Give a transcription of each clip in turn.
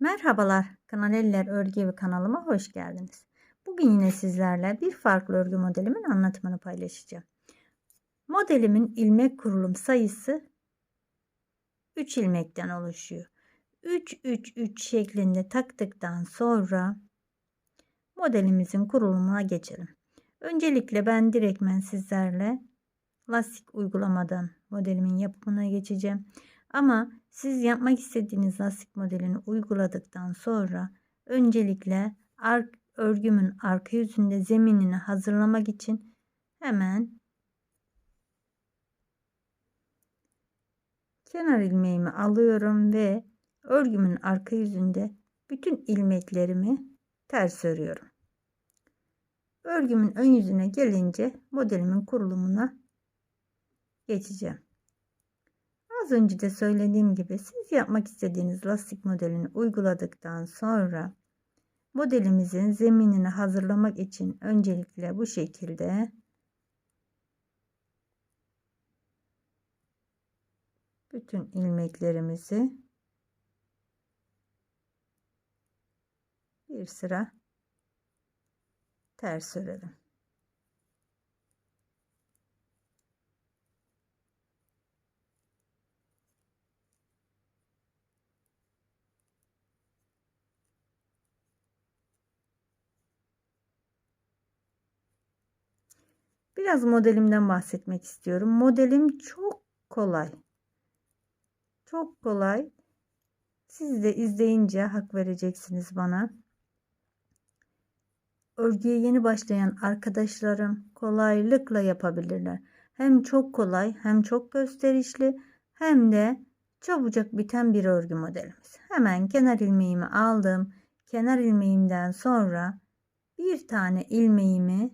Merhabalar, Kanaleller Örgü ve kanalıma hoş geldiniz. Bugün yine sizlerle bir farklı örgü modelimin anlatımını paylaşacağım. Modelimin ilmek kurulum sayısı 3 ilmekten oluşuyor. 3 3 3 şeklinde taktıktan sonra modelimizin kurulumuna geçelim. Öncelikle ben direktmen sizlerle lastik uygulamadan modelimin yapımına geçeceğim. Ama siz yapmak istediğiniz lastik modelini uyguladıktan sonra öncelikle örgümün arka yüzünde zeminini hazırlamak için hemen kenar ilmeğimi alıyorum ve örgümün arka yüzünde bütün ilmeklerimi ters örüyorum. Örgümün ön yüzüne gelince modelimin kurulumuna geçeceğim. Az önce de söylediğim gibi siz yapmak istediğiniz lastik modelini uyguladıktan sonra modelimizin zeminini hazırlamak için öncelikle bu şekilde bütün ilmeklerimizi bir sıra ters örelim. Biraz modelimden bahsetmek istiyorum. Modelim çok kolay. Çok kolay. Siz de izleyince hak vereceksiniz bana. Örgüye yeni başlayan arkadaşlarım kolaylıkla yapabilirler. Hem çok kolay hem çok gösterişli hem de çabucak biten bir örgü modelimiz. Hemen kenar ilmeğimi aldım. Kenar ilmeğimden sonra bir tane ilmeğimi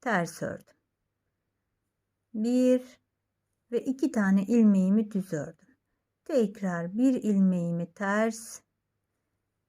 ters ördüm bir ve iki tane ilmeğimi düz ördüm. Tekrar bir ilmeğimi ters,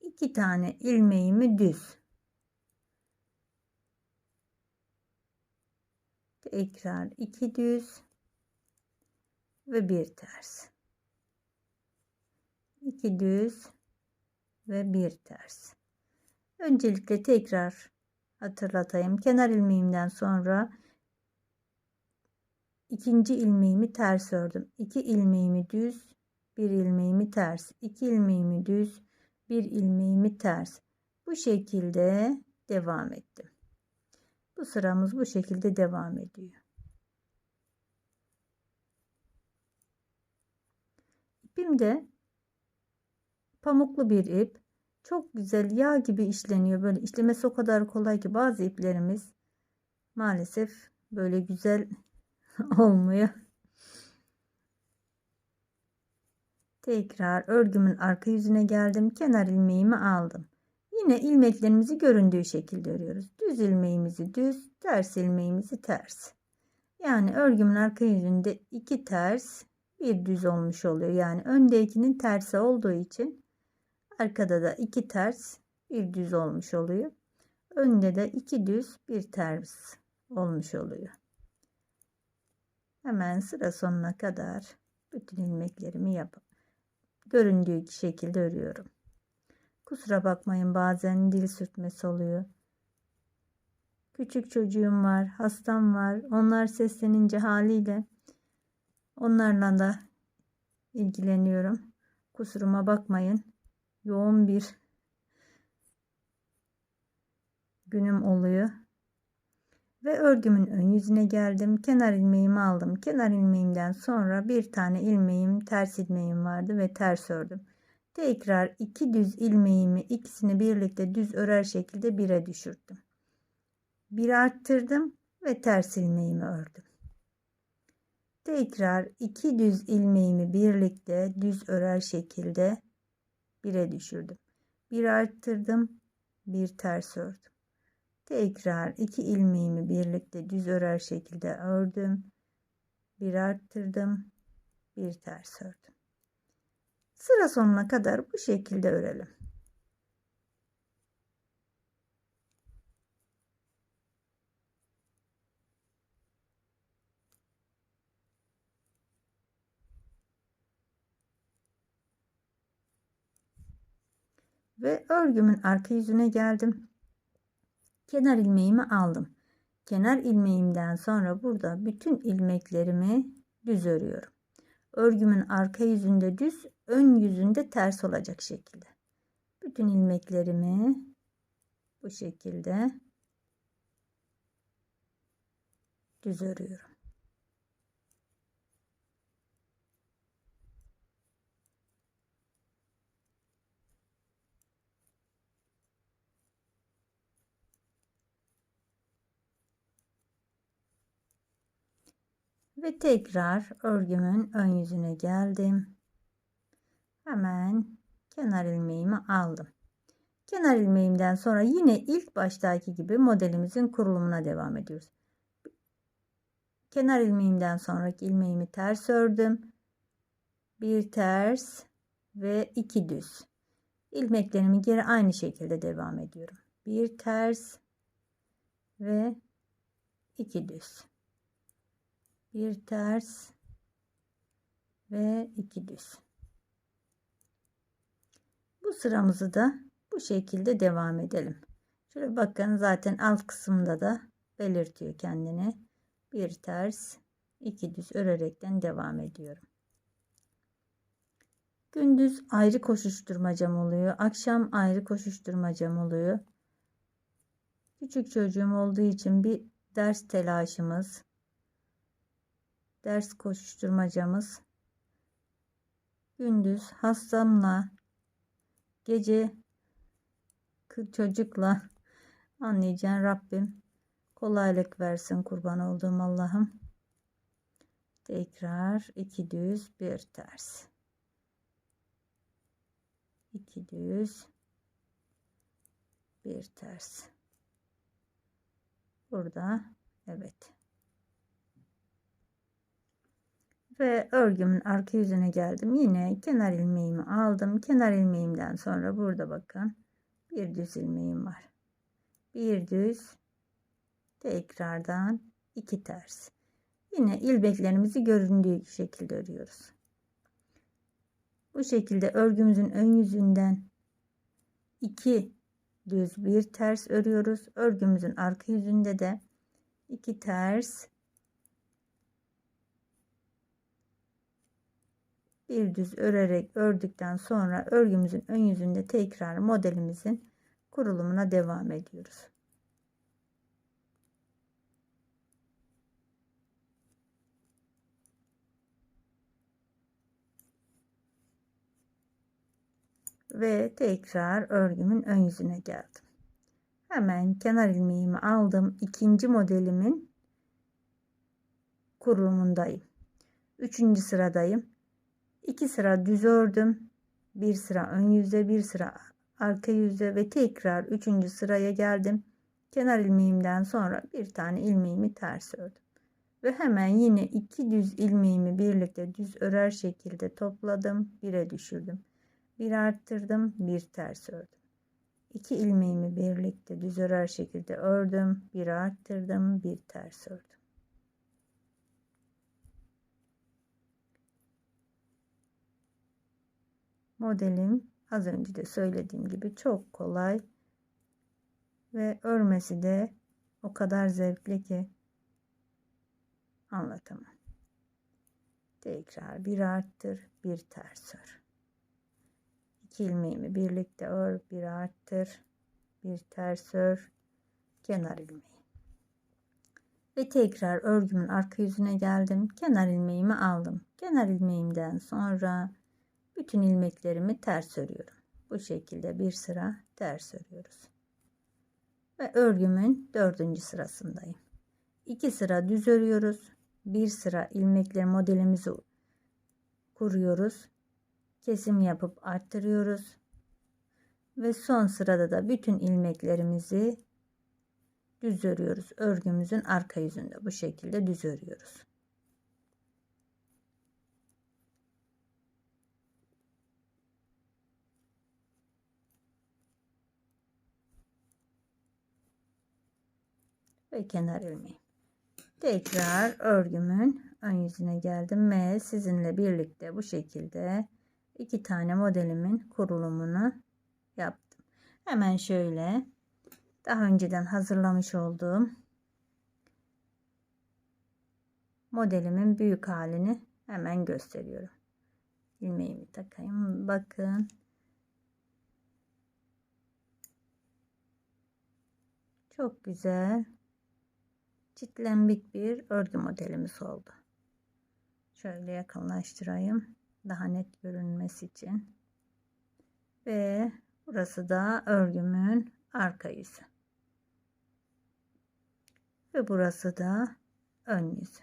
iki tane ilmeğimi düz. Tekrar iki düz ve bir ters. İki düz ve bir ters. Öncelikle tekrar hatırlatayım. Kenar ilmeğimden sonra ikinci ilmeğimi ters ördüm. 2 ilmeğimi düz, bir ilmeğimi ters, 2 ilmeğimi düz, bir ilmeğimi ters. Bu şekilde devam ettim. Bu sıramız bu şekilde devam ediyor. İpim de pamuklu bir ip. Çok güzel yağ gibi işleniyor. Böyle işlemesi o kadar kolay ki bazı iplerimiz maalesef böyle güzel olmuyor. Tekrar örgümün arka yüzüne geldim. Kenar ilmeğimi aldım. Yine ilmeklerimizi göründüğü şekilde örüyoruz. Düz ilmeğimizi düz, ters ilmeğimizi ters. Yani örgümün arka yüzünde iki ters, bir düz olmuş oluyor. Yani öndekinin tersi olduğu için arkada da iki ters, bir düz olmuş oluyor. Önde de iki düz, bir ters olmuş oluyor. Hemen sıra sonuna kadar bütün ilmeklerimi yapıp göründüğü şekilde örüyorum. Kusura bakmayın bazen dil sürtmesi oluyor. Küçük çocuğum var, hastam var. Onlar seslenince haliyle onlarla da ilgileniyorum. Kusuruma bakmayın. Yoğun bir günüm oluyor. Ve örgümün ön yüzüne geldim. Kenar ilmeğimi aldım. Kenar ilmeğimden sonra bir tane ilmeğim ters ilmeğim vardı ve ters ördüm. Tekrar iki düz ilmeğimi ikisini birlikte düz örer şekilde bire düşürdüm. Bir arttırdım ve ters ilmeğimi ördüm. Tekrar iki düz ilmeğimi birlikte düz örer şekilde bire düşürdüm. Bir arttırdım, bir ters ördüm. Tekrar iki ilmeğimi birlikte düz örer şekilde ördüm. Bir arttırdım. Bir ters ördüm. Sıra sonuna kadar bu şekilde örelim. Ve örgümün arka yüzüne geldim. Kenar ilmeğimi aldım. Kenar ilmeğimden sonra burada bütün ilmeklerimi düz örüyorum. Örgümün arka yüzünde düz, ön yüzünde ters olacak şekilde. Bütün ilmeklerimi bu şekilde düz örüyorum. Ve tekrar örgümün ön yüzüne geldim. Hemen kenar ilmeğimi aldım. Kenar ilmeğimden sonra yine ilk baştaki gibi modelimizin kurulumuna devam ediyoruz. Kenar ilmeğimden sonraki ilmeğimi ters ördüm. Bir ters ve iki düz. İlmeklerimi geri aynı şekilde devam ediyorum. Bir ters ve iki düz bir ters ve iki düz. Bu sıramızı da bu şekilde devam edelim. Şöyle bakın zaten alt kısımda da belirtiyor kendini. Bir ters, iki düz örerekten devam ediyorum. Gündüz ayrı koşuşturmacam oluyor. Akşam ayrı koşuşturmacam oluyor. Küçük çocuğum olduğu için bir ders telaşımız, ders koşuşturmacamız. Gündüz hastamla gece çocukla. Anlayacağın Rabbim kolaylık versin kurban olduğum Allah'ım. Tekrar iki düz bir ters. İki düz bir ters. Burada evet ve örgümün arka yüzüne geldim. Yine kenar ilmeğimi aldım. Kenar ilmeğimden sonra burada bakın bir düz ilmeğim var. Bir düz tekrardan iki ters. Yine ilmeklerimizi göründüğü şekilde örüyoruz. Bu şekilde örgümüzün ön yüzünden iki düz bir ters örüyoruz. Örgümüzün arka yüzünde de iki ters bir düz örerek ördükten sonra örgümüzün ön yüzünde tekrar modelimizin kurulumuna devam ediyoruz. Ve tekrar örgümün ön yüzüne geldim. Hemen kenar ilmeğimi aldım. İkinci modelimin kurulumundayım. Üçüncü sıradayım. 2 sıra düz ördüm. Bir sıra ön yüzde, bir sıra arka yüzde ve tekrar üçüncü sıraya geldim. Kenar ilmeğimden sonra bir tane ilmeğimi ters ördüm. Ve hemen yine iki düz ilmeğimi birlikte düz örer şekilde topladım. Bire düşürdüm. Bir arttırdım, bir ters ördüm. İki ilmeğimi birlikte düz örer şekilde ördüm. Bir arttırdım, bir ters ördüm. Modelim az önce de söylediğim gibi çok kolay ve örmesi de o kadar zevkli ki anlatamam. Tekrar bir arttır, bir ters ör. İki ilmeğimi birlikte ör, bir arttır, bir ters ör, kenar ilmeği. Ve tekrar örgümün arka yüzüne geldim. Kenar ilmeğimi aldım. Kenar ilmeğimden sonra bütün ilmeklerimi ters örüyorum. Bu şekilde bir sıra ters örüyoruz. Ve örgümün dördüncü sırasındayım. İki sıra düz örüyoruz. Bir sıra ilmekler modelimizi kuruyoruz. Kesim yapıp arttırıyoruz. Ve son sırada da bütün ilmeklerimizi düz örüyoruz. Örgümüzün arka yüzünde bu şekilde düz örüyoruz. Ve kenar ilmeği. Tekrar örgümün ön yüzüne geldim ve sizinle birlikte bu şekilde iki tane modelimin kurulumunu yaptım. Hemen şöyle daha önceden hazırlamış olduğum modelimin büyük halini hemen gösteriyorum. ilmeğimi takayım. Bakın. Çok güzel. Çitlembik bir örgü modelimiz oldu. Şöyle yakınlaştırayım. Daha net görünmesi için. Ve burası da örgümün arka yüzü. Ve burası da ön yüzü.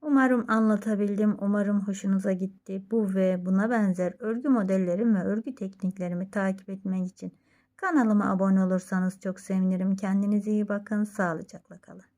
Umarım anlatabildim. Umarım hoşunuza gitti. Bu ve buna benzer örgü modellerim ve örgü tekniklerimi takip etmek için kanalıma abone olursanız çok sevinirim. Kendinize iyi bakın. Sağlıcakla kalın.